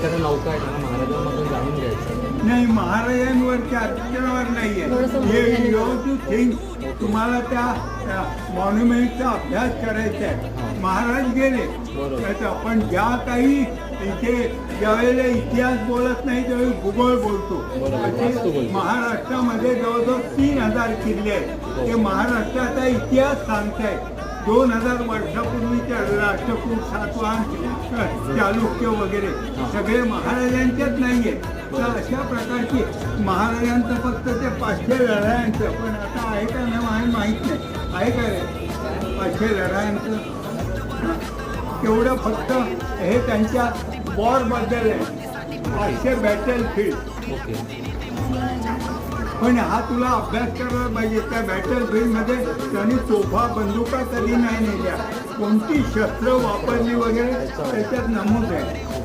एखाद्या नौका आहे त्यांना महाराजांमधून जाणून घ्यायचं. नाही महाराजांवरच्या अर्चनावर नाहीये. थोडंसं हे मोठ्याने यू टू थिंक तुम्हाला त्या मॉन्युमेंटचा अभ्यास करायचा आहे. महाराज गेले. बरोबर. त्याचं पण ज्या काही इथे ज्यावेळेला इतिहास बोलत नाही त्यावेळी भूगोल बोलतो. बरोबर. महाराष्ट्रामध्ये जवळजवळ तीन हजार किल्ले आहेत. ते महाराष्ट्राचा इतिहास सांगतायत. दोन हजार वर्षापूर्वीच्या राष्ट्रकूट सातवाहन चालुक्य वगैरे सगळे महाराजांच्याच नाहीये. तर अशा प्रकारची महाराजांचं फक्त ते पाचशे लढायांचं पण आता आहे का नाही माहीत नाही. आहे का रे पाचशे लढायांचं. तेवढं फक्त हे त्यांच्या वॉरबद्दल आहे. पाचशे बॅटल फील्ड ओके. पण हा तुला अभ्यास करायला पाहिजे. त्या बॅटल फील्डमध्ये त्यांनी तोफा बंदुका कधी नाही नेल्या. कोणती शस्त्र वापरली वगैरे त्याच्यात नमूद आहे.